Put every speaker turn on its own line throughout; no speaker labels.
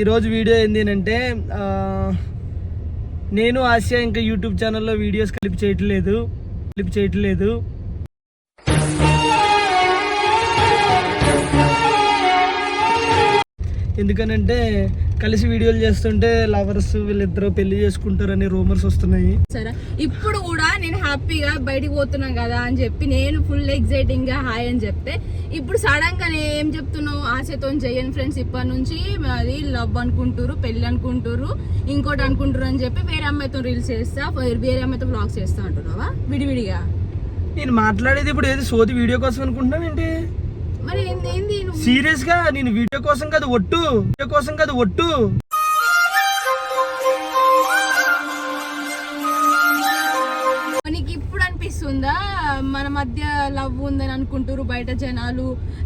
ఈరోజు వీడియో ఏంది అంటే నేను ఆసియా ఇంకా యూట్యూబ్ ఛానల్లో వీడియోస్ కలిపి చేయట్లేదు కలిపి చేయట్లేదు. ఎందుకనంటే కలిసి వీడియోలు చేస్తుంటే లవర్స్ వీళ్ళిద్దరూ పెళ్ళి చేసుకుంటారని రూమర్స్ వస్తున్నాయి.
సరే ఇప్పుడు నేను హ్యాపీగా బయటికి పోతున్నాం కదా అని చెప్పి నేను ఫుల్ ఎగ్జైటింగ్గా హాయ్ అని చెప్తే ఇప్పుడు సడన్గా నేను ఏం చెప్తున్నావు? ఆశతో చెయ్యను ఫ్రెండ్స్ ఇప్పటి నుంచి అది లవ్ అనుకుంటారు పెళ్ళి అనుకుంటారు ఇంకోటి అనుకుంటారు అని చెప్పి వేరే అమ్మాయితో రీల్స్ చేస్తా వేరే అమ్మాయితో బ్లాగ్స్ చేస్తా అంటున్నావా? విడివిడిగా.
నేను మాట్లాడేది ఇప్పుడు ఏది? సోది వీడియో కోసం అనుకుంటున్నాను ఏంటి?
మరి ఏంది?
సీరియస్గా నేను వీడియో కోసం కాదు ఒట్టు. వీడియో కోసం కాదు ఒట్టు.
మధ్య లవ్ ఉందని అనుకుంటారు బయట జనాలు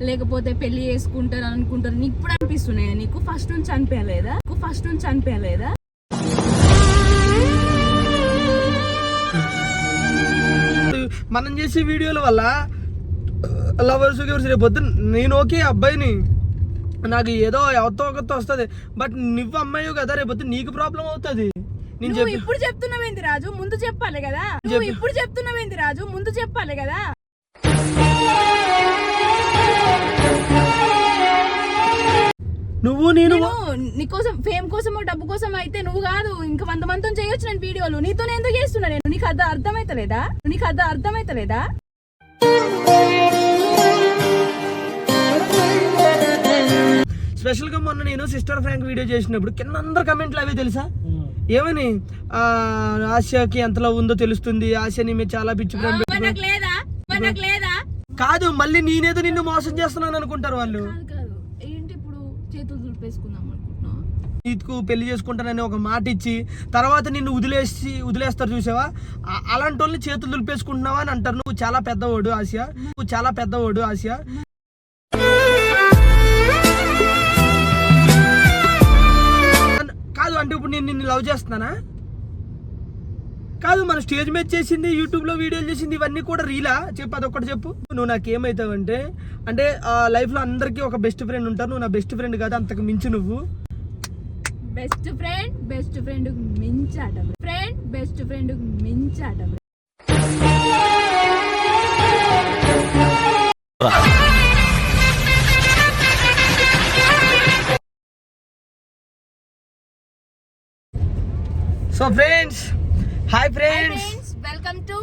లేకపోతే పెళ్ళి చేసుకుంటారు అని అనుకుంటారు నీకు ఇప్పుడు అనిపిస్తున్నాయా? నీకు ఫస్ట్ నుంచి అనిపించలేదా? నీకు ఫస్ట్ నుంచి అనిపించలేదా?
మనం చేసే వీడియోల వల్ల లవర్స్ గివర్స్ రేపు పొద్దున్న నేను ఓకే అబ్బాయిని. నాకు ఏదో ఎవరితో ఒకరితో వస్తుంది. బట్ నువ్వు అమ్మాయి కదా రేపు పొద్దున్న నీకు ప్రాబ్లం అవుతుంది. నేను
నువ్వు ఇప్పుడు చెప్తున్నావేంది రాజు? ముందు చెప్పాలి కదా? నువ్వు. ఇప్పుడు చెప్తున్నావేంది రాజు? ముందు చెప్పాలి కదా?
నువ్వు నేను
నీకోసం ఫేమ్ కోసమో డబ్బు కోసం అయితే నువ్వు కాదు. ఇంకా వంద మందితో చేయొచ్చు నేను వీడియోలు. నీతో ఎందుకు చేస్తున్నా నేను? నీకు అర్థం అర్థమైతలేదా? నీకు అర్థం అర్థమైతలేదా?
స్పెషల్గా మొన్న నేను సిస్టర్ ఫ్రాంక్ వీడియో చేసినప్పుడు కింద అందరు కమెంట్లు అవే తెలుసా? ఏమని? ఆ, ఆసియాకి ఎంతలో ఉందో తెలుస్తుంది. ఆసియాని మీరు చాలా పిచ్చి కాదు మళ్ళీ నేనేదో నిన్ను మోసం చేస్తున్నాను అనుకుంటారు వాళ్ళు. నీకు పెళ్ళి చేసుకుంటానని ఒక మాట ఇచ్చి తర్వాత నిన్ను వదిలేసి వదిలేస్తారు చూసావా? అలాంటి వాళ్ళని చేతులు దులిపేసుకుంటున్నావా అని అంటారు. నువ్వు చాలా పెద్దవాడు ఆసియా. నువ్వు చాలా పెద్దవాడు ఆసియా. లవ్ చేస్తున్నానా? కాదు మన స్టేజ్ మీద చేసింది యూట్యూబ్లో వీడియోలు చేసింది ఇవన్నీ కూడా రీలా? చెప్పు అదొక్కటి చెప్పు. నువ్వు నాకు ఏమైతావంటే అంటే లైఫ్లో అందరికీ ఒక బెస్ట్ ఫ్రెండ్ ఉంటారు. నువ్వు నా బెస్ట్ ఫ్రెండ్ కాదు అంతకు మించి నువ్వు.
బెస్ట్ ఫ్రెండ్ బెస్ట్ ఫ్రెండ్ మించాట friend best friend మించాట
so friends hi friends
welcome to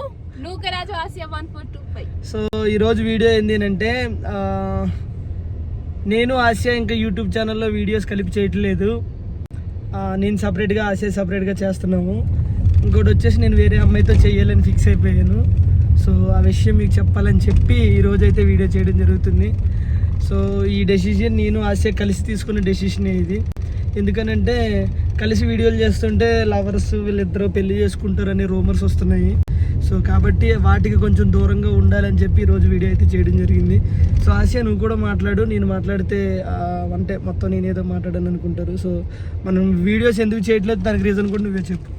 Nookaraju Asia one four two five
so ఈరోజు వీడియో ఏంది అంటే ఆ, నేను ఆసియా ఇంకా యూట్యూబ్ ఛానల్లో వీడియోస్ కలిపి చేయట్లేదు. నేను సపరేట్గా ఆసియా సపరేట్గా చేస్తున్నాము. ఇంకోటి వచ్చేసి నేను వేరే అమ్మాయితో చేయాలని ఫిక్స్ అయిపోయాను. సో ఆ విషయం మీకు చెప్పాలని చెప్పి ఈరోజు అయితే వీడియో చేయడం జరుగుతుంది. సో ఈ డెసిషన్ నేను ఆసియా కలిసి తీసుకున్న డెసిషన్ ఇది. ఎందుకనంటే కలిసి వీడియోలు చేస్తుంటే లవర్స్ వీళ్ళిద్దరూ పెళ్ళి చేసుకుంటారని రూమర్స్ వస్తున్నాయి. సో కాబట్టి వాటికి కొంచెం దూరంగా ఉండాలని చెప్పి ఈరోజు వీడియో అయితే చేయడం జరిగింది. సో ఆసియా నువ్వు కూడా మాట్లాడు. నేను మాట్లాడితే అంటే మొత్తం నేను ఏదో మాట్లాడాను అనుకుంటారు. సో మనం వీడియోస్ ఎందుకు చేయట్లేదు? దానికి రీజన్ కూడా నువ్వే చెప్పు.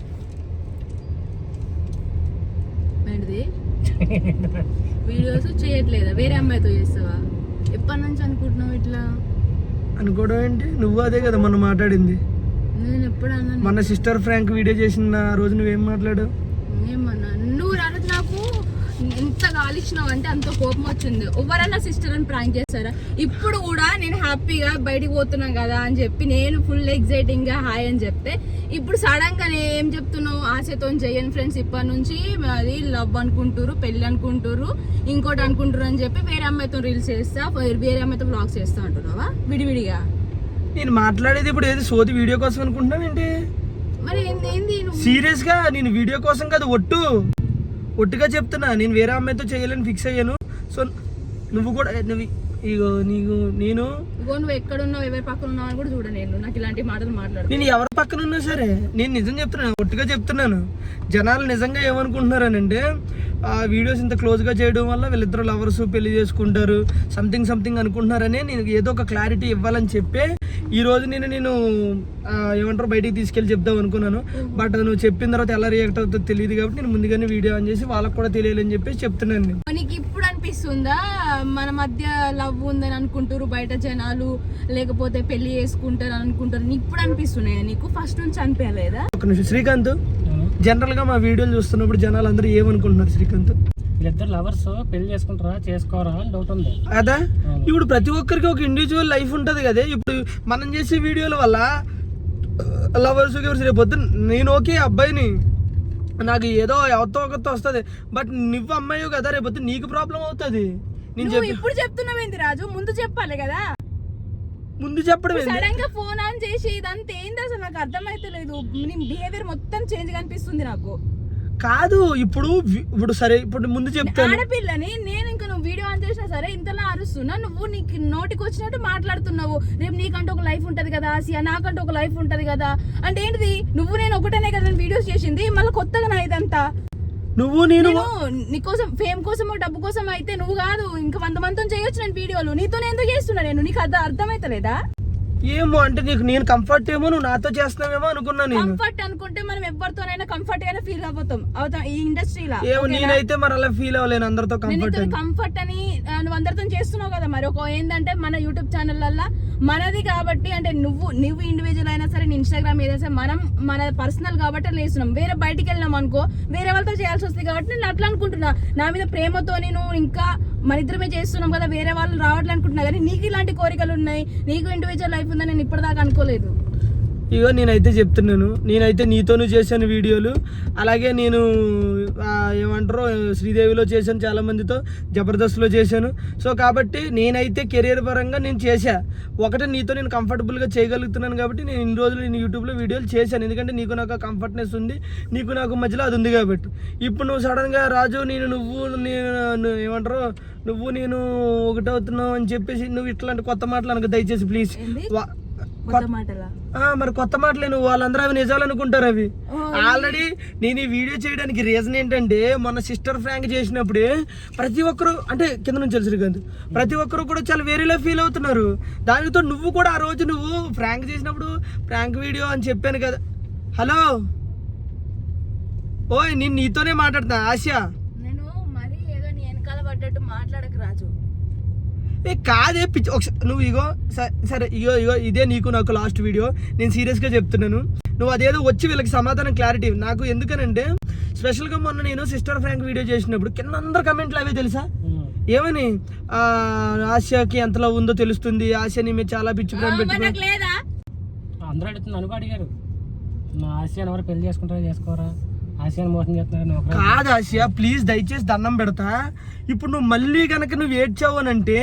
వీడియోస్ చేయట్లేదా? వేరే అమ్మాయితో చేస్తావా? ఎప్పటి నుంచి అనుకుంటున్నావు ఇట్లా?
అనుకోవడం ఏంటి? నువ్వు అదే కదా మనం మాట్లాడింది.
నేను ఎప్పుడు అన్నాను?
మన సిస్టర్ ఫ్రాంక్ వీడియో చేసిన రోజు నువ్వేం మాట్లాడు
ఏమన్నా? నువ్వు నాకు. ఎంత గాలిచ్చినావు అంటే అంత కోపం వచ్చింది ఎవరన్నా సిస్టర్ అని ప్రాంక్ చేస్తారా? ఇప్పుడు కూడా నేను హ్యాపీగా బయటికి పోతున్నాం కదా అని చెప్పి నేను ఫుల్ ఎగ్జైటింగ్గా హాయ్ అని చెప్తే ఇప్పుడు సడన్గా నేను ఏం చెప్తున్నావు? ఆశతో చెయ్యను ఫ్రెండ్స్ ఇప్పటి నుంచి అది లవ్ అనుకుంటారు పెళ్ళి అనుకుంటారు ఇంకోటి అనుకుంటారు అని చెప్పి వేరే అమ్మాయితో రీల్స్ చేస్తా వేరే అమ్మాయితో బ్లాగ్స్ చేస్తా అంటున్నావా? విడివిడిగా.
నేను మాట్లాడేది ఇప్పుడు ఏది సోది వీడియో కోసం అనుకుంటున్నాను ఏంటి
మరి ఏంది
సీరియస్గా నేను వీడియో కోసం కాదు ఒట్టు. ఒట్టుగా చెప్తున్నా నేను వేరే అమ్మాయితో చేయాలని ఫిక్స్ అయ్యాను. సో నువ్వు కూడా నువ్వు ఇగో నీకు నేను
ఇగో నువ్వు ఎక్కడున్నావు ఎవరి పక్కన ఉన్నావు అని కూడా చూడ నేను. నాకు ఇలాంటి మాటలు మాట్లాడు
నేను ఎవరి పక్కన ఉన్నా సరే నేను నిజం చెప్తున్నాను ఒట్టుగా చెప్తున్నాను. జనాలు నిజంగా ఏమనుకుంటున్నారనంటే ఆ వీడియోస్ ఇంత క్లోజ్గా చేయడం వల్ల వీళ్ళిద్దరు లవర్స్ పెళ్ళి చేసుకుంటారు సంథింగ్ సంథింగ్ అనుకుంటున్నారని నేను ఏదో ఒక క్లారిటీ ఇవ్వాలని చెప్పే ఈ రోజు నేను నేను ఏమంటారు బయటికి తీసుకెళ్ళి చెప్దాం అనుకున్నాను. బట్ నువ్వు చెప్పిన తర్వాత ఎలా రియాక్ట్ అవుతుందో తెలియదు కాబట్టి నేను ముందుగానే వీడియో ఆన్ చేసి వాళ్ళకి కూడా తెలియాలని చెప్పేసి చెప్తున్నాను నేను.
నీకు ఇప్పుడు అనిపిస్తుందా? మన మధ్య లవ్ ఉందని అనుకుంటారు బయట జనాలు లేకపోతే పెళ్ళి చేసుకుంటారు అని అనుకుంటారు నీకు ఇప్పుడు అనిపిస్తున్నాయా నీకు? ఫస్ట్ నుంచి అనిపించలేదా?
ఒక నిమిషం శ్రీకాంత్ జనరల్గా మా వీడియోలు చూస్తున్నప్పుడు జనాలు అందరూ ఏమనుకుంటున్నారు శ్రీకాంత్?
వీళ్ళిద్దరు లవర్స్ పెళ్ళి చేసుకుంటారా చేసుకోరా అని డౌట్ ఉంది.
అదా? ఇప్పుడు ప్రతి ఒక్కరికి ఒక ఇండివిజువల్ లైఫ్ ఉంటది కదా. ఇప్పుడు మనం చేసే వీడియోల వల్ల లవర్స్ గివర్స్ రేపు పొద్దున్న నేను ఓకే అబ్బాయిని. నాకు ఏదో ఎవరితో ఒకరితో వస్తుంది. బట్ నువ్వు అమ్మాయి కదా రేపు పొద్దున్న నీకు ప్రాబ్లం అవుతుంది. నేను
నువ్వు
చెప్పి
ఇప్పుడు చెప్తున్నావేంది రాజు? ముందు చెప్పాలి కదా?
ముందు చెప్పడం ఏంది?
సడన్గా ఫోన్ ఆన్ చేసి ఇదంతా ఏంది అసలు? నాకు అర్థమైతలేదు. నీ బిహేవియర్ మొత్తం చేంజ్ కనిపిస్తుంది నాకు.
కాదు ఇప్పుడు ఇప్పుడు సరే ఇప్పుడు ముందు చెప్తాను.
ఆడపిల్లని నేను ఇంకా నువ్వు వీడియో ఆన్ చేసినా సరే ఇంతలా అరుస్తున్నా నువ్వు నీకు నోటికి వచ్చినట్టు మాట్లాడుతున్నావు. రేపు నీకంటూ ఒక లైఫ్ ఉంటది కదా ఆసియా నాకంటూ ఒక లైఫ్ ఉంటది కదా. అంటే ఏంటిది? నువ్వు నేను ఒకటనే కదా వీడియోస్ చేసింది మళ్ళీ కొత్తగా నా ఇదంతా.
నువ్వు నేను
నీకోసం ఫేమ్ కోసమో డబ్బు కోసం అయితే నువ్వు కాదు ఇంకా వంద మందితో చేయొచ్చు నేను వీడియోలు. నీతో ఎందుకు చేస్తున్నా నేను? నీకు అర్థం అర్థమైతలేదా?
ఏమో అంటే నీకు నేను కంఫర్ట్ ఏమో నువ్వు నాతో చేస్తున్నావేమో అనుకున్నా నేను.
కంఫర్ట్ అనుకుంటే మనం ఎవరితోనైనా కంఫర్ట్ గానే ఫీల్ అవుతాం అవుతాం ఈ ఇండస్ట్రీలో
ఏమో నేనైతే మరి అలా ఫీల్ అవ్వలేను అందరితో కంఫర్ట్ అని.
కంఫర్ట్ అని నువ్వు అందరితో చేస్తున్నావు కదా మరి. ఒక ఏంటంటే మన యూట్యూబ్ ఛానళ్ళల్లో మనది కాబట్టి అంటే నువ్వు నువ్వు ఇండివిజువల్ అయినా సరే నీ ఇన్స్టాగ్రామ్ ఏదైనా సరే మనం మన పర్సనల్ కాబట్టి అట్లా చేస్తున్నాం. వేరే బయటికి వెళ్ళినాం అనుకో వేరే వాళ్ళతో చేయాల్సి వస్తుంది కాబట్టి నేను అట్లా అనుకుంటున్నా. నా మీద ప్రేమతో నేను ఇంకా మన ఇద్దరమే చేస్తున్నాం కదా వేరే వాళ్ళు రావట్లే అనుకుంటున్నా కానీ నీకు ఇలాంటి కోరికలు ఉన్నాయి నీకు ఇండివిజువల్ లైఫ్ ఉందని నేను ఇప్పటిదాకా అనుకోలేదు.
ఇగో నేనైతే చెప్తున్నాను. నేనైతే నీతోనూ చేశాను వీడియోలు. అలాగే నేను ఏమంటారు శ్రీదేవిలో చేశాను చాలా మందితో జబర్దస్త్లో చేశాను. సో కాబట్టి నేనైతే కెరీర్ పరంగా నేను చేశా. ఒకటి నీతో నేను కంఫర్టబుల్గా చేయగలుగుతున్నాను కాబట్టి నేను ఇన్ని రోజులు నేను యూట్యూబ్లో వీడియోలు చేశాను. ఎందుకంటే నీకు నాకు కంఫర్ట్నెస్ ఉంది. నీకు నాకు మధ్యలో అది ఉంది కాబట్టి. ఇప్పుడు నువ్వు సడన్గా రాజు నేను నువ్వు నేను ఏమంటారు నువ్వు నేను ఒకటవుతున్నావు అని చెప్పేసి నువ్వు ఇట్లాంటి కొత్త మాటలు అనకు. దయచేసి ప్లీజ్. మరి కొత్త మాటలే నువ్వు వాళ్ళందరూ అవి నిజాలు అనుకుంటారు అవి. ఆల్రెడీ నేను ఈ వీడియో చేయడానికి రీజన్ ఏంటంటే మొన్న సిస్టర్ ఫ్రాంక్ చేసినప్పుడే ప్రతి ఒక్కరు అంటే కింద నుంచి తెలుసు శ్రీకాంత్ ప్రతి ఒక్కరు కూడా చాలా వేరేలా ఫీల్ అవుతున్నారు. దానితో నువ్వు కూడా ఆ రోజు నువ్వు ఫ్రాంక్ చేసినప్పుడు ఫ్రాంక్ వీడియో అని చెప్పాను కదా. హలో ఓయ్ నేను నీతోనే మాట్లాడుతున్నా ఆశ.
నేను మరీ ఏదో నీ వెనకాల పడ్డట్టు మాట్లాడక రాజు.
ఏ కాదే పిచ్చి. ఒకసారి నువ్వు ఇగో సరే ఇగో ఇగో ఇదే నీకు నాకు లాస్ట్ వీడియో నేను సీరియస్గా చెప్తున్నాను. నువ్వు అదేదో వచ్చి వీళ్ళకి సమాధానం క్లారిటీ నాకు ఎందుకనంటే స్పెషల్గా మొన్న నేను సిస్టర్ ఫ్రాంక్ వీడియో చేసినప్పుడు కింద అందరు కమెంట్లు అవే తెలుసా? ఏమని? ఆ, ఆశకి ఎంతలో ఉందో తెలుస్తుంది. ఆశని మీరు చాలా పిచ్చి ప్రేమ
మరి
పెట్టుకో
నాకు లేదా?
అందరూ అడుగుతుంది అనుకో అడిగారు. నా ఆసియాని ఎవరు పెళ్ళి చేసుకుంటారా చేసుకోరా?
కాదు ఆసియా ప్లీజ్ దయచేసి దండం పెడతా. ఇప్పుడు నువ్వు మళ్ళీ కనుక నువ్వు ఏడ్చావు అని అంటే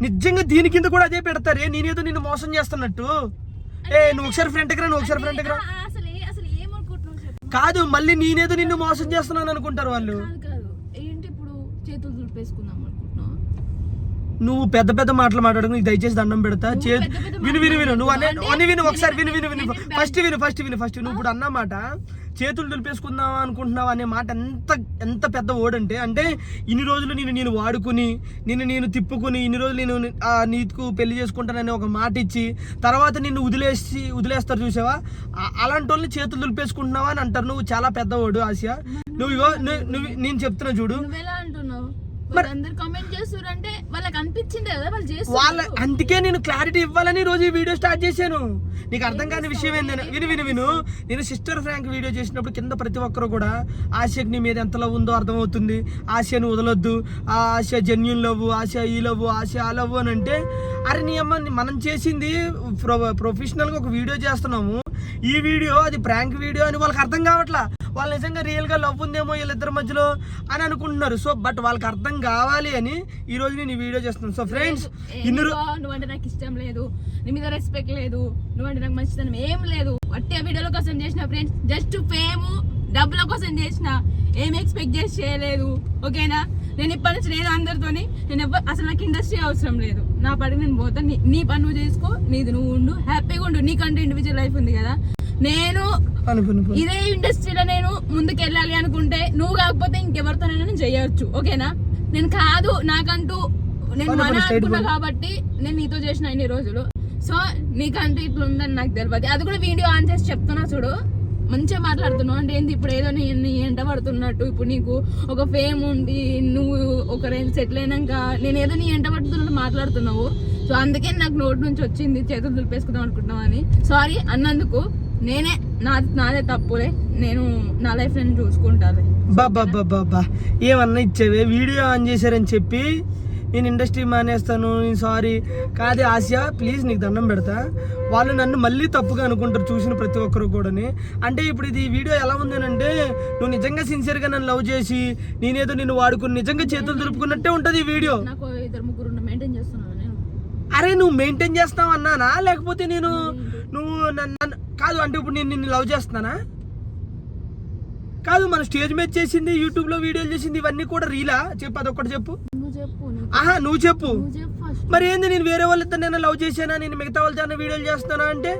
నిజంగా దీని కింద కూడా అదే పెడతారే? నేనేదో నిన్ను మోసం చేస్తున్నట్టు. ఏ నువ్వు ఒకసారి ఫ్రంట్కి రా నువ్వు ఒకసారి ఫ్రంట్కి రా.
ఆ, అసలు ఏ- అసలు ఏమనుకుంటున్నావు చెప్పు.
కాదు మళ్ళీ నేనేదో నిన్ను మోసం చేస్తున్నాను అనుకుంటారు వాళ్ళు.
కాదు కాదు. ఏంటి ఇప్పుడు చేతులు దులిపేసుకుందాం అనుకుంటున్నావు?
నువ్వు పెద్ద పెద్ద మాటలు మాట్లాడకు నీకు దయచేసి దండం పెడతా. చేతి విను విను విను. నువ్వు అనే విను ఒకసారి విను విను విను. ఫస్ట్ విను ఫస్ట్ విను ఫస్ట్ నువ్వు ఇప్పుడు అన్నమాట చేతులు దులిపేసుకుందాం అనుకుంటున్నావు అనే మాట ఎంత ఎంత పెద్ద ఓడంటే అంటే ఇన్ని రోజులు నేను నేను వాడుకుని నిన్ను నేను తిప్పుకుని ఇన్ని రోజులు నేను ఆ, నీకు పెళ్ళి చేసుకుంటానని ఒక మాట ఇచ్చి తర్వాత నిన్ను వదిలేసి వదిలేస్తారు చూసావా? అలాంటి వాళ్ళని చేతులు దులిపేసుకుంటున్నావా అని అంటారు నువ్వు. చాలా పెద్ద ఓడు ఆసియా. నువ్వు ఇగో ను- నువ్వు నేను చెప్తున్నా చూడు.
వాళ్ళకి
అందుకే నేను క్లారిటీ ఇవ్వాలని రోజు ఈ వీడియో స్టార్ట్ చేశాను. నీకు అర్థం కాని విషయం ఏంటంటే విను విను విను. నేను సిస్టర్ ఫ్రాంక్ వీడియో చేసినప్పుడు కింద ప్రతి ఒక్కరు కూడా ఆశకి నీ మీద ఎంత లవ్ ఉందో అర్థమవుతుంది. ఆశను వదలొద్దు. ఆ ఆశ జెన్యున్ లవ్ ఆశ ఈ లవ్ ఆశ ఆ లవ్ అని అంటే అరే నీ అమ్మ మనం చేసింది ప్రొ ప్రొఫెషనల్గా ఒక వీడియో చేస్తున్నాము. ఈ వీడియో అది ప్రాంక్ వీడియో అని వాళ్ళకి అర్థం కావట్లా. వాళ్ళు నిజంగా రియల్గా లవ్ ఉందేమో వీళ్ళిద్దరి మధ్యలో అని అనుకుంటున్నారు. సో బట్ వాళ్ళకి అర్థం కావాలి అని ఈ రోజు నేను ఈ వీడియో చేస్తున్నాను. సో ఫ్రెండ్స్ ఇన్ని
నువ్వంటే నాకు ఇష్టం లేదు. నీ మీద రెస్పెక్ట్ లేదు. నువ్వంటే నాకు మంచితనం ఏం లేదు. అట్టే వీడియోల కోసం చేసిన ఫ్రెండ్స్ జస్ట్ ఫేమ్ డబ్బుల కోసం చేసిన ఏం ఎక్స్పెక్ట్ చేసి చేయలేదు. ఓకేనా నేను ఇప్పటి నుంచి నేను అందరితోని. నేను ఎవ్వ అసలు నాకు ఇండస్ట్రీ అవసరం లేదు. నా పడికి నేను పోతా. నీ- నీ పని నువ్వు చేసుకో నీది నువ్వు ఉండు. హ్యాపీగా ఉండు. నీకంటే ఇండివిజువల్ లైఫ్ ఉంది కదా. నేను. ఇదే ఇండస్ట్రీలో నేను ముందుకు వెళ్ళాలి అనుకుంటే నువ్వు కాకపోతే ఇంకెవరితోనైనా నేను చేయొచ్చు ఓకేనా? నేను కాదు నాకంటూ నేను మన అనుకున్నా. కాబట్టి నేను నీతో చేసిన ఇన్ని రోజులు. సో నీకంటూ ఇట్లా ఉందని నాకు తెలియదు అది కూడా వీడియో ఆన్ చేసి చెప్తున్నా చూడు. మంచిగా మాట్లాడుతున్నావు. అంటే ఏంది ఇప్పుడు ఏదో నీ నీ ఎంట పడుతున్నట్టు. ఇప్పుడు నీకు ఒక ఫేమ్ ఉండి నువ్వు ఒక రేంజ్ సెటిల్ అయినాక నేను ఏదో నీ ఎంట పడుతున్నట్టు మాట్లాడుతున్నావు. సో అందుకే నాకు నోట్ నుంచి వచ్చింది చేతులు దులిపేసుకుందాం అనుకుంటున్నావు అని. సారీ అన్నందుకు. నేనే నా నాదే తప్పులే. నేను నా లైఫ్ నేను చూసుకుంటాను
బాబా ఏమన్నా ఇచ్చేవే? వీడియో ఆన్ చేశారని చెప్పి నేను ఇండస్ట్రీ మానేస్తాను నేను సారీ. కాదే ఆసియా ప్లీజ్ నీకు దండం పెడతా. వాళ్ళు నన్ను మళ్ళీ తప్పుగా అనుకుంటారు చూసిన ప్రతి ఒక్కరు కూడాని. అంటే ఇప్పుడు ఇది వీడియో ఎలా ఉంది అంటే నువ్వు నిజంగా సిన్సియర్గా నన్ను లవ్ చేసి నేనేదో నిన్ను వాడుకుని నిజంగా చేతులు దులుపుకున్నట్టే ఉంటుంది ఈ వీడియో.
నాకు ఇద్దరు ముగ్గురు మెయింటైన్ చేస్తున్నాను నేను.
అరే నువ్వు మెయింటైన్ చేస్తావు అన్నానా లేకపోతే నేను నువ్వు నన్ను కాదు అంటే ఇప్పుడు నేను నిన్ను లవ్ చేస్తున్నానా? కాదు మన స్టేజ్ మీద చేసింది యూట్యూబ్లో వీడియోలు చేసింది ఇవన్నీ కూడా రీలా చెప్పు అదొక్కటి చెప్పు.
నువ్వు చెప్పు నువ్వు
ఆహా నువ్వు చెప్పు. మరి ఏంది నేను వేరే వాళ్ళతో నేను లవ్ చేశానా? నేను మిగతా వాళ్ళతో వీడియోలు చేస్తానా అంటే?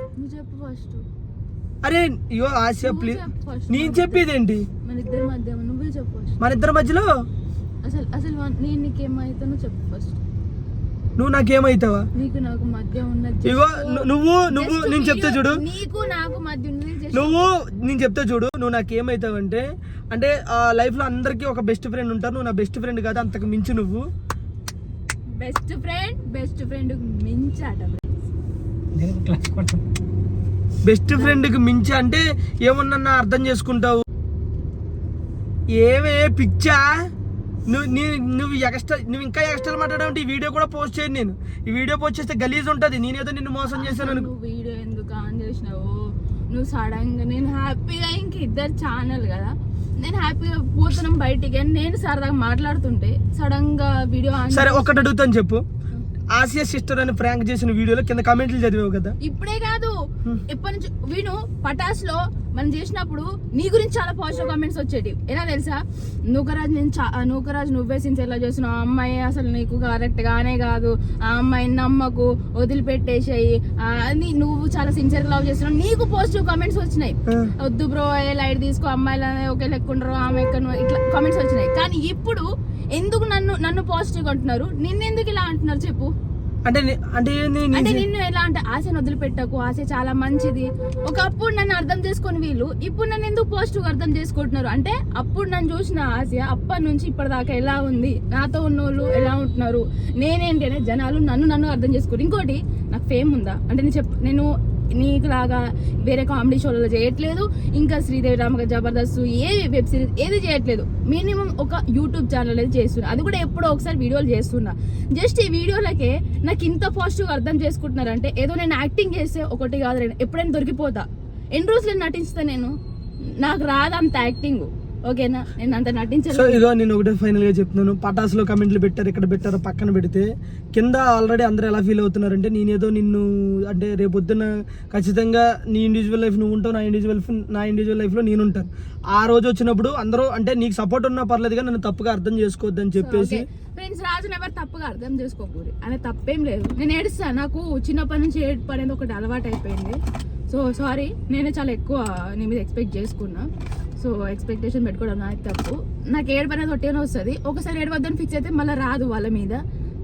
అరే అయ్యో ఆశ ప్లీజ్ నేను చెప్పేదేంటి?
మన ఇద్దరి మధ్య నువ్వే చెప్పు ఫస్ట్
మన ఇద్దరి మధ్యలో?
అసలు అసలు నేను నీకేమైతానో చెప్పు ఫస్ట్
నువ్వు
నీకు నాకు మధ్య ఉన్నది just
ఇగో నువ్వు నువ్వు నేను చెప్తా చూడు.
నీకు నాకు మధ్య ఉన్నది just
నువ్వు నేను చెప్తా చూడు నువ్వు నాకేమవుతావంటే అంటే లైఫ్లో అందరికీ ఒక బెస్ట్ ఫ్రెండ్ ఉంటారు. నువ్వు నా బెస్ట్ ఫ్రెండ్ కాదు అంతకు మించి నువ్వు.
బెస్ట్ ఫ్రెండ్ బెస్ట్ ఫ్రెండ్ మించాట
నేను క్లాస్ కొడతాను.
బెస్ట్ ఫ్రెండ్కి మించి అంటే ఏమన్నా అర్థం చేసుకుంటావు? ఏమే పిచ్చా? నువ్వు నీ నువ్వు ఎక్స్ట్రా నువ్వు ఇంకా ఎక్స్ట్రా మాట్లాడాలంటే ఈ వీడియో కూడా పోస్ట్ చేయను నేను. ఈ వీడియో పోస్ట్ చేస్తే గలీజ్ ఉంటుంది. నేనేదో నిన్ను మోసం చేశాను అనుకో
నువ్వు వీడియో ఎందుకు ఆన్ చేసినావు? నువ్వు సడన్గా నేను హ్యాపీగా ఇంక ఇద్దరు ఛానల్ కదా. నేను హ్యాపీగా పోతున్నాం బయటికి అని నేను సరదాగా మాట్లాడుతుంటే సడన్గా వీడియో ఆన్
సరే ఒక్కటి అడుగుతాను చెప్పు. ఆసియా సిస్టర్ అని ప్రాంక్ చేసిన వీడియోలో కింద కామెంట్లు చదివావు కదా.
ఇప్పుడే కాదు ఎప్పటి నుంచి వీణు పటాస్లో మనం చేసినప్పుడు నీ గురించి చాలా పాజిటివ్ కామెంట్స్ వచ్చేటి ఎలా తెలుసా? నూకరాజ్ నేను నూకరాజ్ నువ్వే సిన్సియర్ లా చేస్తున్నావు. ఆ అమ్మాయి అసలు నీకు కరెక్ట్ గానే కాదు. ఆ అమ్మాయిని నమ్మకు వదిలిపెట్టేసేయి. అని నువ్వు చాలా సిన్సియర్ లవ్ చేస్తున్నావు. నీకు పాజిటివ్ కామెంట్స్ వచ్చినాయి. వద్దు బ్రో ఏ లైట్ తీసుకో అమ్మాయిలు ఒకే లెక్క ఉండరు ఆమె ఎక్కను ఇట్లా కామెంట్స్ వచ్చినాయి. కానీ ఇప్పుడు ఎందుకు నన్ను నన్ను పాజిటివ్ అంటున్నారు? నిన్నెందుకు ఇలా అంటున్నారు చెప్పు.
అంటే అంటే
అంటే నిన్ను ఎలా అంటే ఆశను వదిలిపెట్టకు ఆశ చాలా మంచిది. ఒకప్పుడు నన్ను అర్థం చేసుకొని వీళ్ళు ఇప్పుడు నన్ను ఎందుకు పాజిటివ్ అర్థం చేసుకుంటున్నారు? అంటే అప్పుడు నన్ను చూసిన ఆశ అప్పటి నుంచి ఇప్పటిదాకా ఎలా ఉంది? నాతో ఉన్నోళ్ళు ఎలా ఉంటున్నారు? నేనేంటి అనే జనాలు నన్ను నన్ను అర్థం చేసుకోరు. ఇంకోటి నాకు ఫేమ్ ఉందా? అంటే నేను చెప్ నేను నీకు లాగా వేరే కామెడీ షోలలో చేయట్లేదు. ఇంకా శ్రీదేవి రామక జబర్దస్త్ ఏ వెబ్ సిరీస్ ఏది చేయట్లేదు. మినిమం ఒక యూట్యూబ్ ఛానల్ అయితే చేస్తున్నా. అది కూడా ఎప్పుడో ఒకసారి వీడియోలు చేస్తున్నా. జస్ట్ ఈ వీడియోలకే నాకు ఇంత పాజిటివ్ అర్థం చేసుకుంటున్నారంటే ఏదో నేను యాక్టింగ్ చేస్తే ఒకటి కాదు ఎప్పుడైనా దొరికిపోతా. ఎన్ని రోజులు నటిస్తా నేను. నాకు రాదు అంత యాక్టింగ్ ఓకేనా? నేను అంత
సో
నటించలేదు
ఇగో నేను ఒకటే ఫైనల్గా చెప్తున్నాను. పటాసులో కమెంట్లు పెట్టారు ఇక్కడ పెట్టారు పక్కన పెడితే. కింద ఆల్రెడీ అందరూ ఎలా ఫీల్ అవుతున్నారంటే నేనేదో నిన్ను అంటే రేపొద్దున ఖచ్చితంగా నీ ఇండివిజువల్ లైఫ్ నువ్వు ఉంటావు నా ఇండివిజువల్ నా ఇండివిజువల్ లైఫ్లో నేను ఉంటాను. ఆ రోజు వచ్చినప్పుడు అందరూ అంటే నీకు సపోర్ట్ ఉన్నా పర్లేదుగా నన్ను తప్పుగా అర్థం చేసుకోవద్దని చెప్పేసి
ఫ్రెండ్స్ రాజుని ఎవరు తప్పుగా అర్థం చేసుకోకూరి అనే తప్పేం లేదు. నేను ఏడుస్తా. నాకు చిన్నప్పటి నుంచి ఏడుపు అనేది ఒకటి అలవాటు అయిపోయింది సో సారీ నేనే చాలా ఎక్కువ నీ మీద ఎక్స్పెక్ట్ చేసుకున్నా. సో ఎక్స్పెక్టేషన్ పెట్టుకోవడం నాకు తప్పు. నాకు ఏడుపు అనేది ఒకటేనే వస్తుంది. ఒకసారి ఏడవద్దని ఫిక్స్ అయితే మళ్ళీ రాదు వాళ్ళ మీద.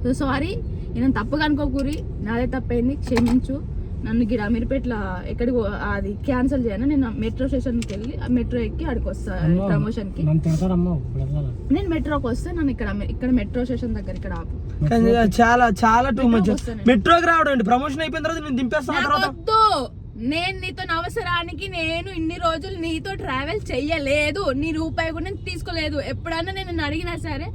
సో సారీ నేను తప్పుగా అనుకోకూరి. నాదే తప్పైంది. క్షమించు. నన్ను గిడ అమీర్పేట్ల ఎక్కడికి అది క్యాన్సిల్ చేయను. నేను మెట్రో స్టేషన్కి వెళ్ళి ఆ మెట్రో ఎక్కి అక్కడికి వస్తా
అమ్మో.
ప్రమోషన్కి నేను మెట్రోకి వస్తే నన్ను ఇక్కడ ఇక్కడ మెట్రో స్టేషన్ దగ్గర ఇక్కడ ఆపు.
చాలా చాలా టూ మచ్
మెట్రోకి వస్తాను.
మెట్రోకి రావడం ప్రమోషన్ అయిపోయిన తర్వాత నేను దింపేస్తాను
నేను నీతో అవసరానికి నేను ఇన్ని రోజులు నీతో ట్రావెల్ చెయ్యలేదు. నీ రూపాయి కూడా నేను తీసుకోలేదు. ఎప్పుడన్నా నేను నిన్ను అడిగినా సరే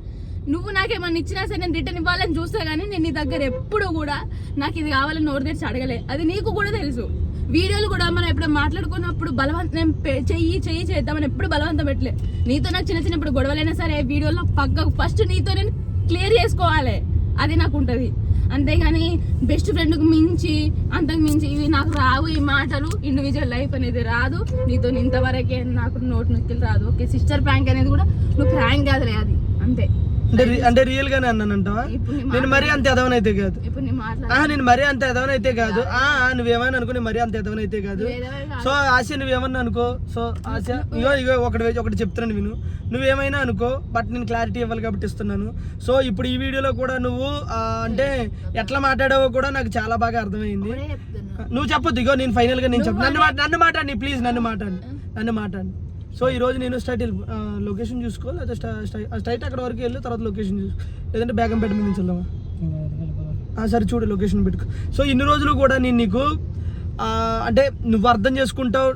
నువ్వు నాకేమన్నా ఇచ్చినా సరే నేను రిటర్న్ ఇవ్వాలని చూస్తా కానీ నేను నీ దగ్గర ఎప్పుడు కూడా నాకు ఇది కావాలని నోరు తెరిచి అడగలే. అది నీకు కూడా తెలుసు. వీడియోలు కూడా మనం ఎప్పుడు మాట్లాడుకున్నప్పుడు బలవంతం నేను పె- చెయ్యి చెయ్యి చేద్దామని ఎప్పుడు బలవంతం పెట్టలే. నీతో నాకు చిన్న చిన్నప్పుడు గొడవలైనా సరే వీడియోలో పక్క ఫస్ట్ నీతో నేను క్లియర్ చేసుకోవాలి. అది నాకు ఉంటుంది. అంతేగాని బెస్ట్ ఫ్రెండ్కు మించి అంతకు మించి ఇవి నాకు రావు ఈ మాటలు ఇండివిజువల్ లైఫ్ అనేది రాదు. నీతో ఇంతవరకే నాకు నోటు నొక్కిలు రాదు. ఓకే సిస్టర్ ప్రాంక్ అనేది కూడా నువ్వు ప్రాంక్ కాదులే అది. అంతే.
అంటే అంటే రియల్ గానే అన్నానంటావా? నేను మరీ అంత ఎదవనైతే కాదు.
ఇప్పుడు నీ మాట్లాడు
ఆ నేను మరీ అంత ఎదవనైతే కాదు. ఆ నువ్వేమైనా అనుకో నేను మరీ అంత ఎదవనైతే కాదు. సో ఆశ నువ్వేమన్నా అనుకో సో ఆశ ఇగో ఇగో ఒకటి ఒకటి చెప్తున్నాను విను. నువ్వేమైనా అనుకో బట్ నేను క్లారిటీ ఇవ్వాలి కాబట్టి ఇస్తున్నాను. సో ఇప్పుడు ఈ వీడియోలో కూడా నువ్వు అంటే ఎట్లా మాట్లాడావో కూడా నాకు చాలా బాగా అర్థమైంది. నువ్వు చెప్పొద్దు ఇగో నేను ఫైనల్గా నేను చెప్పు నన్ను నన్ను మాట్లాడి ప్లీజ్ నన్ను మాట్లాడి నన్ను మాట్లాడి సో ఈ రోజు నేను స్ట్రైట్ లొకేషన్ చూసుకో లేదా స్ట్రైట్ అక్కడ వరకు వెళ్ళు తర్వాత లొకేషన్ చూసుకో. లేదంటే బేగంపేట మీద నుంచి వెళ్దామా? ఆ, సరే చూడు లొకేషన్ పెట్టుకో. సో ఇన్ని రోజులు కూడా నేను నీకు అంటే నువ్వు అర్థం చేసుకుంటావు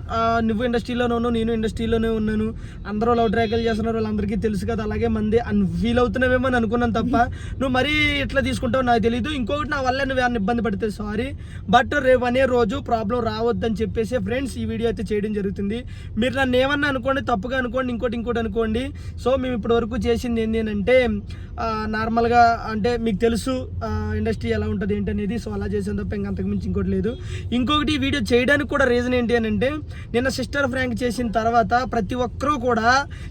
నువ్వు ఇండస్ట్రీలోనే ఉన్నావు నేను ఇండస్ట్రీలోనే ఉన్నాను. అందరూ లవ్ ట్రాకలు చేస్తున్నారు వాళ్ళందరికీ తెలుసు కదా అలాగే మంది ఫీల్ అవుతున్నావేమో అని అనుకున్నాను తప్ప నువ్వు మరీ ఇట్లా తీసుకుంటావు నాకు తెలియదు ఇంకొకటి నా వల్ల నువ్వు ఏమైనా ఇబ్బంది పడితే సారీ బట్ రేపు అనే రోజు ప్రాబ్లం రావద్దని చెప్పేసి ఫ్రెండ్స్ ఈ వీడియో అయితే చేయడం జరుగుతుంది. మీరు నన్ను ఏమన్నా అనుకోండి తప్పుగా అనుకోండి ఇంకోటి ఇంకోటి అనుకోండి. సో మేము ఇప్పటి వరకు చేసింది ఏంటి అంటే నార్మల్గా అంటే మీకు తెలుసు ఇండస్ట్రీ ఎలా ఉంటుంది ఏంటి అనేది సో అలా చేసాను తప్ప ఇంకా అంతకుమించి ఇంకోటి లేదు. ఇంకొకటి వీడియో చేయడానికి కూడా రీజన్ ఏంటి అని అంటే నిన్న సిస్టర్ ఫ్రాంక్ చేసిన తర్వాత ప్రతి ఒక్కరూ కూడా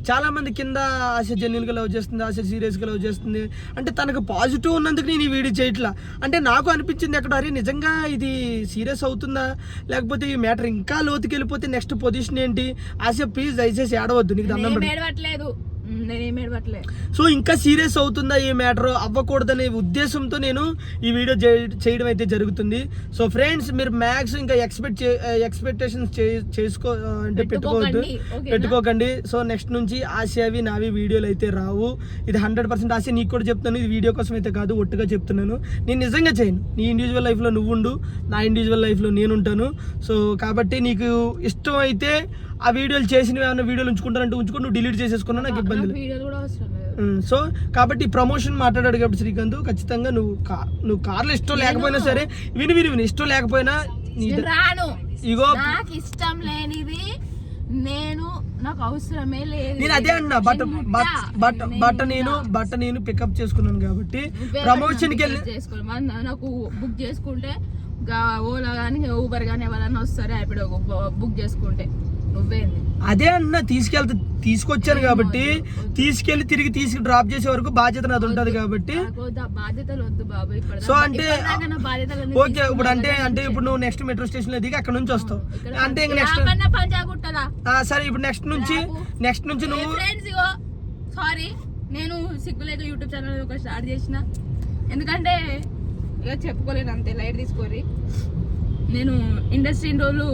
చాలా మంది కింద ఆశ జెన్యున్గా లవ్ చేస్తుంది ఆశ సీరియస్గా లవ్ చేస్తుంది. అంటే తనకు పాజిటివ్ ఉన్నందుకు నేను ఈ వీడియో చేయట్లా. అంటే నాకు అనిపించింది ఎక్కడ అరే నిజంగా ఇది సీరియస్ అవుతుందా? లేకపోతే ఈ మ్యాటర్ ఇంకా లోతుకి వెళ్ళిపోతే నెక్స్ట్ పొజిషన్ ఏంటి? ఆశ ప్లీజ్ దయచేసి ఏడవద్దు నీకు దండం సో ఇంకా సీరియస్ అవుతుందా ఈ మ్యాటర్ అవ్వకూడదనే ఉద్దేశంతో నేను ఈ వీడియో చేయడం అయితే జరుగుతుంది. సో ఫ్రెండ్స్ మీరు మ్యాక్స్ ఇంకా ఎక్స్పెక్ట్ ఎక్స్పెక్టేషన్స్ చేసుకో అంటే పెట్టుకోవద్దు.
పెట్టుకోకండి,
సో నెక్స్ట్ నుంచి ఆసియావి నావి వీడియోలు అయితే రావు. ఇది హండ్రెడ్ పర్సెంట్ ఆశ నీకు కూడా చెప్తున్నాను. ఇది వీడియో కోసం అయితే కాదు ఒట్టుగా చెప్తున్నాను. నేను నిజంగా చేయను. నీ ఇండివిజువల్ లైఫ్లో నువ్వు ఉండు నా ఇండివిజువల్ లైఫ్లో నేను ఉంటాను. సో కాబట్టి నీకు ఇష్టం అయితే ఆ వీడియోలు చేసినవి ఏమైనా వీడియోలు ఉంచుకుంటానంటే ఉంచుకొని నువ్వు డిలీట్ చేసేసుకున్నా నాకు ఇబ్బంది లేదు. సో కాబట్టి ప్రమోషన్ మాట్లాడాడు కాబట్టి శ్రీకాంత్ ఖచ్చితంగా నువ్వు కా- నువ్వు కార్లు ఇష్టం లేకపోయినా సరే విని విని విని. ఇష్టం లేకపోయినా ఇగో
నాకు ఇష్టం లేనిది నేను నాకు అవసరమే లేదు.
నేను అదే అన్నా బట్ బట్. బట్
నేను
బట్ట నేను పికప్ చేసుకున్నాను కాబట్టి
నువ్వే
ప్రమోషన్కి వెళ్ళి
బుక్ చేసుకోవాలి. మరి నా- నాకు బుక్ చేసుకుంటే ఓలా కానీ ఊబర్ కానీ ఎవరైనా వస్తారే ర్యాపిడో బుక్ చేసుకుంటే.
అదే. అన్న తీసుకెళ్తే తీసుకొచ్చాను కాబట్టి తీసుకెళ్ళి తిరిగి తీసుకు డ్రాప్ చేసే వరకు బాధ్యత నాది ఉంటది కాబట్టి. సో అంటే ఓకే ఇప్పుడు అంటే అంటే ఇప్పుడు నువ్వు నెక్స్ట్ మెట్రో స్టేషన్లో దిగి అక్కడ నుంచి వస్తావు. అంటే ఇంక నెక్స్ట్ సరే ఇప్పుడు నెక్స్ట్ నుంచి నెక్స్ట్ నుంచి నువ్వు
సారీ నేను సిగ్గులేక యూట్యూబ్ ఛానల్ ఒక స్టార్ట్ చేసిన. ఎందుకంటే ఇక చెప్పుకోలేను అంతే లైట్ తీసుకోరి నేను ఇండస్ట్రీ రోజులు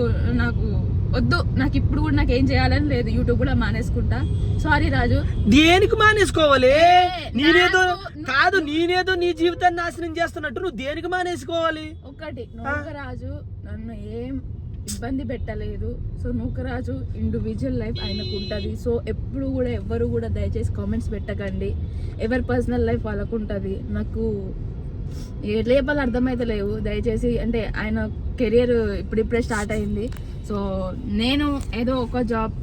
నాకు వద్దు నాకు ఇప్పుడు కూడా నాకు ఏం చేయాలని లేదు. యూట్యూబ్ కూడా మానేసుకుంటా. సారీ రాజు.
దేనికి మానేసుకోవాలి? నేనేదో కాదు నేనేదో నీ జీవితాన్ని నాశనం చేస్తున్నట్టు నువ్వు దేనికి మానేసుకోవాలి?
ఒకటి నూకరాజు నన్ను ఏం ఇబ్బంది పెట్టలేదు. సో నూకరాజు ఇండివిజువల్ లైఫ్ ఆయనకు ఉంటుంది. సో ఎప్పుడు కూడా ఎవ్వరు కూడా దయచేసి కామెంట్స్ పెట్టకండి. ఎవరి పర్సనల్ లైఫ్ వాళ్ళకు ఉంటుంది. నాకు ఏ లేపాలు అర్థమైతే లేవు దయచేసి అంటే ఆయన కెరియర్ ఇప్పుడిప్పుడే స్టార్ట్ అయింది. సో నేను ఏదో ఒక జాబ్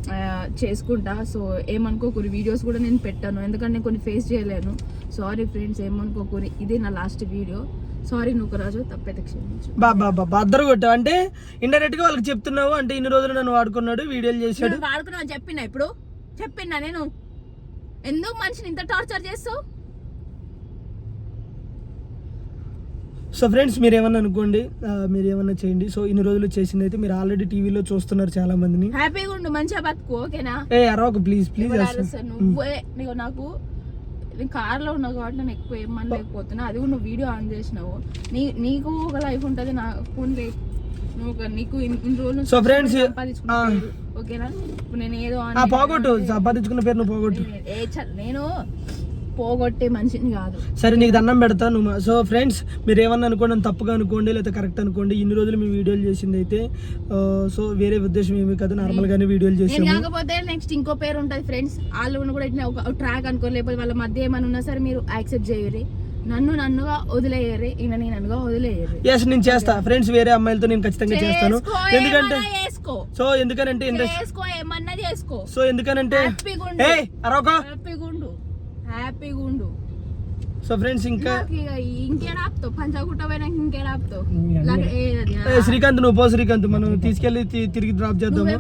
చేసుకుంటా. సో ఏమనుకోకూరి వీడియోస్ కూడా నేను పెట్టాను. ఎందుకంటే నేను కొన్ని ఫేస్ చేయలేను. సారీ ఫ్రెండ్స్ ఏమనుకోకూరి ఇది నా లాస్ట్ వీడియో సారీ నూకరాజు తప్పైతే క్షమించు.
బాబా బాబా అద్దరు కొట్టావు అంటే ఇండైరెక్ట్గా వాళ్ళకి చెప్తున్నావు. అంటే ఇన్ని రోజులు నన్ను వాడుకున్నాడు వీడియోలు చేశాడు.
నేను వాడుకున్నావు చెప్పినా ఇప్పుడు? చెప్పినా నేను? ఎందుకు మనిషిని ఇంత టార్చర్ చేస్తావు?
సో ఫ్రెండ్స్ మీరు ఏమన్నా అనుకోండి మీరు ఏమన్నా చేయండి. సో ఇన్ని రోజులు చేసింది అయితే మీరు ఆల్రెడీ టీవీలో చూస్తున్నారు చాలా మందిని.
హ్యాపీగా ఉండు మంచిగా బతుకు ఓకేనా?
ఏ అరవకు ప్లీజ్ ప్లీజ్.
నువ్వే నీకు నాకు నేను కార్లో ఉన్నావు కాబట్టి నేను ఎక్కువ ఏమని లేకపోతున్నా అది కూడా నువ్వు వీడియో ఆన్ చేసినావు. నీ నీకు ఒక లైఫ్ ఉంటుంది నాకు. నువ్వు నీకు ఇన్ని రోజులు
ఆ.
పేరు, ఓకేనా? నేను ఏదో
పోగొట్టు సంపాదించుకున్న పేరు నువ్వు పోగొట్టు.
నేను పోగొట్టే మనిషిని కాదు.
సరే నీకు దండం పెడతా నువ్వు మా- సో ఫ్రెండ్స్ మీరు ఏమన్నా అనుకోండి తప్పుగా అనుకోండి లేదా కరెక్ట్ అనుకోండి ఇన్ని రోజులు మీ వీడియోలు చేసింది అయితే సో వేరే ఉద్దేశం ఏమీ కాదు నార్మల్ గానే వీడియోలు చేసాము
కాకపోతే నెక్స్ట్ ఇంకో పేరు ఉంటుంది ఫ్రెండ్స్ వాళ్ళు కూడా ఇట్లా ఒక ట్రాక్ అనుకో లేకపోతే వాళ్ళ మధ్య ఏమైనా ఉన్నా సరే మీరు యాక్సెప్ట్ చేయరు నన్ను నన్నుగా వదిలేయరు ఈయన నేను నన్నుగా వదిలేయరు
ఎస్ నేను చేస్తా. ఫ్రెండ్స్ వేరే అమ్మాయిలతో నేను ఖచ్చితంగా చేస్తాను. ఎందుకంటే సో ఎందుకనంటే
చేసుకో ఏమన్నా చేసుకో.
సో ఎందుకనంటే
హ్యాపీగా ఉండు.
ఏ అరొక
హ్యాపీగా ఉండు హ్యాపీగా ఉండు
సో ఫ్రెండ్స్ ఇంకా శ్రీకాంత్ నువ్వు పో శ్రీకాంత్. మనం తీసుకెళ్ళి తిరిగి డ్రాప్ చేద్దాము.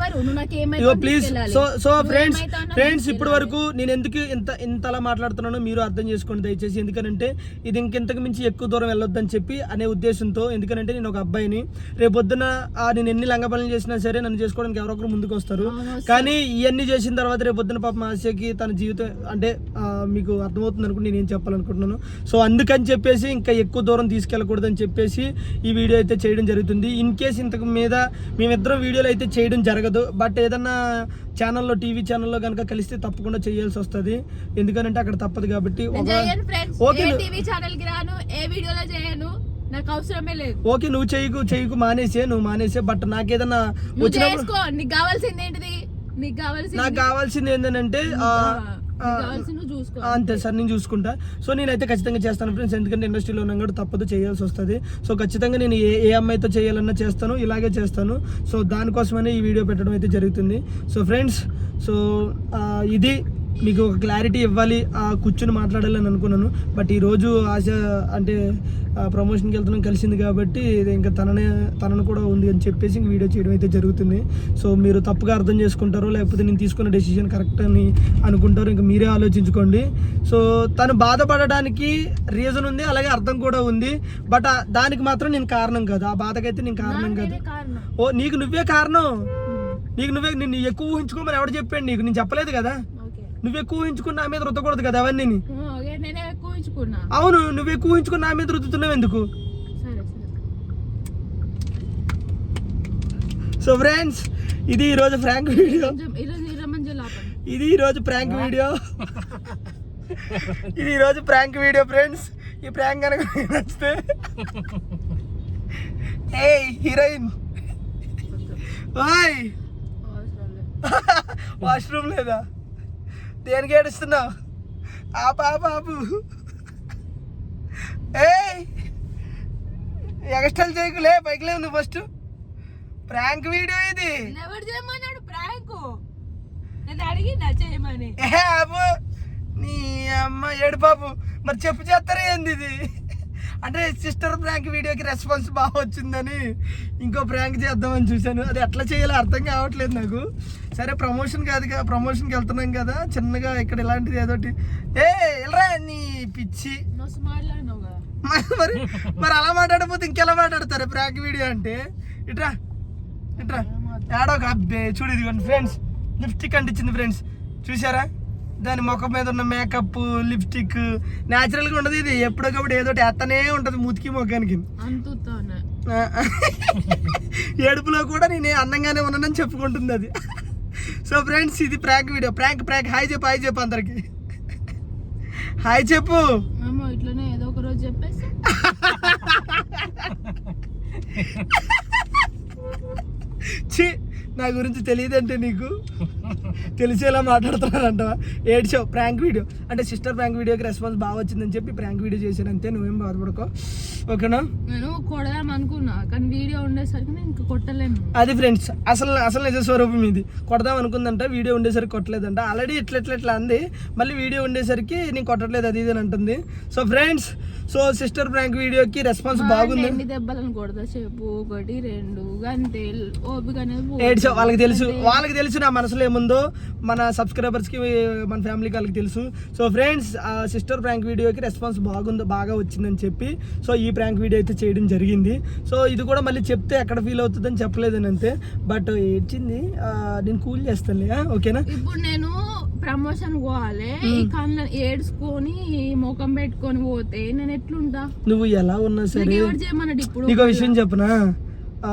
Ego please so so friends friends ఇప్పటి. వరకు నేను ఎందుకు ఇంత ఇంతలా మాట్లాడుతున్నానో మీరు అర్థం చేసుకోండి దయచేసి ఎందుకనంటే ఇది ఇంకెంతకు మించి ఎక్కువ దూరం వెళ్ళొద్దని చెప్పి అనే ఉద్దేశంతో ఎందుకనంటే నేను ఒక అబ్బాయిని. రేపొద్దున నేను ఎన్ని లంగ పనులు చేసినా సరే నన్ను చేసుకోవడానికి ఎవరో ఒకరు ముందుకు వస్తారు. కానీ ఇవన్నీ చేసిన తర్వాత రేపొద్దున పాప ఆశకి తన జీవితం అంటే మీకు అర్థమవుతుంది అనుకుంటే నేను ఏం చెప్పాలనుకుంటున్నాను. సో అందుకని చెప్పేసి ఇంకా ఎక్కువ దూరం తీసుకెళ్ళకూడదని చెప్పేసి ఈ వీడియో అయితే చేయడం జరుగుతుంది. ఇన్ కేస్ ఇంతకు మీద మేమిద్దరం వీడియోలు అయితే చేయడం జరగదు. బట్ ఏదన్నా ఛానల్లో టీవీ ఛానల్లో కనుక కలిస్తే తప్పకుండా చేయాల్సి వస్తుంది. ఎందుకంటే అక్కడ తప్పదు కాబట్టి ఓకే
టీవీ రాను ఏ వీడియోలో చేయను నాకు అవసరమే లేదు.
ఓకే నువ్వు చేయకు చేయకు మానేసే నువ్వు మానేసే. బట్ నాకేదన్నా వచ్చినప్పుడు
చేసుకో నీకు కావాల్సింది ఏంటిది? నీకు కావాల్సింది
నాకు కావాల్సింది ఏంటంటే అంతే సార్ నేను చూసుకుంటా. సో నేనైతే ఖచ్చితంగా చేస్తాను ఫ్రెండ్స్. ఎందుకంటే ఇండస్ట్రీలో ఉన్నాం కూడా తప్పదు చేయాల్సి వస్తుంది. సో ఖచ్చితంగా నేను ఏ ఏ అమ్మాయితో చేయాలన్నా చేస్తాను. ఇలాగే చేస్తాను. సో దానికోసమనే ఈ వీడియో పెట్టడం అయితే జరుగుతుంది. సో ఫ్రెండ్స్ సో ఇది మీకు ఒక క్లారిటీ ఇవ్వాలి ఆ కూర్చుని మాట్లాడాలని అనుకున్నాను. బట్ ఈరోజు ఆశ అంటే ప్రమోషన్కి వెళ్తున్నాం కలిసింది కాబట్టి ఇది ఇంకా తననే తనను కూడా ఉంది అని చెప్పేసి ఇంక వీడియో చేయడం అయితే జరుగుతుంది. సో మీరు తప్పుగా అర్థం చేసుకుంటారో లేకపోతే నేను తీసుకున్న డెసిషన్ కరెక్ట్ అని అనుకుంటారో ఇంకా మీరే ఆలోచించుకోండి. సో తను బాధపడడానికి రీజన్ ఉంది అలాగే అర్థం కూడా ఉంది. బట్ దానికి మాత్రం నేను కారణం కాదు. ఆ బాధకైతే నేను కారణం కాదు.
నేనే
ఓ నీకు నువ్వే కారణం. నీకు నువ్వే నిన్ను ఎక్కువ ఊహించుకోమని ఎవడు చెప్పాడు నీకు? నేను చెప్పలేదు కదా. నువ్వు ఎక్కువ ఊహించుకుని నా మీద రుద్దకూడదు కదా అవన్నీ అవును నువ్వు ఎక్కువ ఊహించుకుని నా మీద రుద్దుతున్నావు ఎందుకు?
సరే సరే.
సో ఫ్రెండ్స్ ఇది ఈరోజు ఫ్రాంక్ వీడియో ఇది ఈరోజు ప్రాంక్ వీడియో ఇది ఈరోజు ప్రాంక్ వీడియో ఫ్రెండ్స్ ఈ ప్రాంక్ కనుక నచ్చితే. ఏ హీరోయిన్ ఓయ్ వాష్రూమ్ లేదా? దేనికి ఏడుస్తున్నావు? ఆపు ఆపు ఏయ్! ఎగస్టల్ చేయకులే పైకి లేవు నువ్వు ఫస్ట్ ప్రాంక్ వీడియో ఇది.
ఎవరు చేయమన్నాడు? ప్రాంక్. నేను అడిగినా చేయమని.
ఏ ఆపు. నీ అమ్మ ఏడు బాబు మరి చెప్పు చేస్తారా ఏంది ఇది? అంటే సిస్టర్ ప్రాంక్ వీడియోకి రెస్పాన్స్ బాగా వచ్చిందని ఇంకో ప్రాంక్ చేద్దామని చూశాను. అది ఎట్లా చేయాలో అర్థం కావట్లేదు నాకు. సరే ప్రమోషన్ కాదు కదా ప్రమోషన్కి వెళ్తున్నాం కదా. చిన్నగా ఇక్కడ ఇలాంటిది ఏదోటి ఏ వెళ్ళరా నీ పిచ్చి. మరి మరి మరి అలా మాట్లాడకపోతే ఇంకెలా మాట్లాడతారు ప్రాంక్ వీడియో అంటే? ఇట్రా ఇట్రా. ఏడో ఒక అబ్బే చూడు ఇదిగోండి ఫ్రెండ్స్ లిప్స్టిక్ అంటించింది ఫ్రెండ్స్ చూసారా దాని ముఖం మీద ఉన్న మేకప్ లిప్స్టిక్ న్యాచురల్గా ఉండదు ఇది. ఎప్పటికప్పుడు ఏదో ఎత్తనే ఉంటుంది మూతికి ముఖానికి. ఏడుపులో కూడా నేను అందంగానే ఉన్నానని చెప్పుకుంటుంది అది. సో ఫ్రెండ్స్ ఇది prank video prank prank hi చెప్పు హాయ్ చెప్పు అందరికి. హాయ్ చెప్పు.
ఇట్లనే ఏదో ఒక రోజు చెప్పేసి.
ఛీ నా గురించి తెలియదంటే నీకు. తెలిసేలా మాట్లాడుతున్నానంట ఏడ్చావు ప్రాంక్ వీడియో అంటే సిస్టర్ ప్రాంక్ వీడియోకి రెస్పాన్స్ బాగా వచ్చిందని చెప్పి ప్రాంక్ వీడియో చేశాను అంతే నువ్వేం బాధపడుకో. ఓకేనా?
నేను కొడదాం అనుకున్నా కానీ వీడియో ఉండేసరికి నేను ఇంకా కొట్టలేను.
అది ఫ్రెండ్స్ అసలు అసలు నిజ స్వరూపం ఇది. కొడదాం అనుకుందంట వీడియో ఉండేసరికి కొట్టలేదంట. ఆల్రెడీ ఇట్లా ఇట్లా ఇట్లా అంది. మళ్ళీ వీడియో ఉండేసరికి నేను కొట్టట్లేదు అది ఇది అని అంటుంది. So friends so sister prank వీడియోకి రెస్పాన్స్ బాగుంది.
ఎన్ని దెబ్బలను కొడతా చెప్పు. ఒకటి రెండు గంటే ఓపిక
వాళ్ళకి తెలుసు. వాళ్ళకి తెలుసు నా మనసులో ఏముందో. మన సబ్స్క్రైబర్స్కి మన ఫ్యామిలీకి వాళ్ళకి తెలుసు. సో ఫ్రెండ్స్ ఆ సిస్టర్ ప్రాంక్ వీడియోకి రెస్పాన్స్ బాగుంది బాగా వచ్చిందని చెప్పి సో ఈ ప్రాంక్ వీడియో అయితే చేయడం జరిగింది. సో ఇది కూడా మళ్ళీ చెప్తే ఎక్కడ ఫీల్ అవుతుందని చెప్పలేదని అంతే. బట్ ఏడ్చింది నేను కూల్ చేస్తానులే ఓకేనా?
ఇప్పుడు నేను ప్రమోషన్ పోవాలి. ఈ కళ్ళ ఏడ్చుకొని ముఖం పెట్టుకొని పోతే నేను ఎట్లుంటా?
నువ్వు ఎలా ఉన్నా సరే.
ఎవరు చేయమన్నాడు ఇప్పుడు?
నీకు విషయం చెప్పనా? ఆ,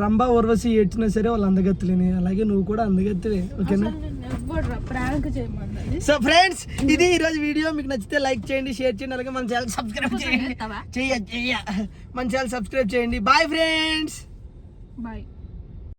రంభా ఊర్వశి ఏడ్చినా సరే వాళ్ళు అందగత్తులేని. అలాగే నువ్వు కూడా అందగత్తువే ఓకేనా? సో ఫ్రెండ్స్ ఇది ఈ రోజు వీడియో. మీకు నచ్చితే లైక్ చేయండి షేర్ చేయండి అలాగే మన ఛానల్ సబ్స్క్రైబ్ చేయండి? చెయ్య చెయ్య. మన ఛానల్ సబ్స్క్రైబ్ చేయండి. Bye friends.
బాయ్.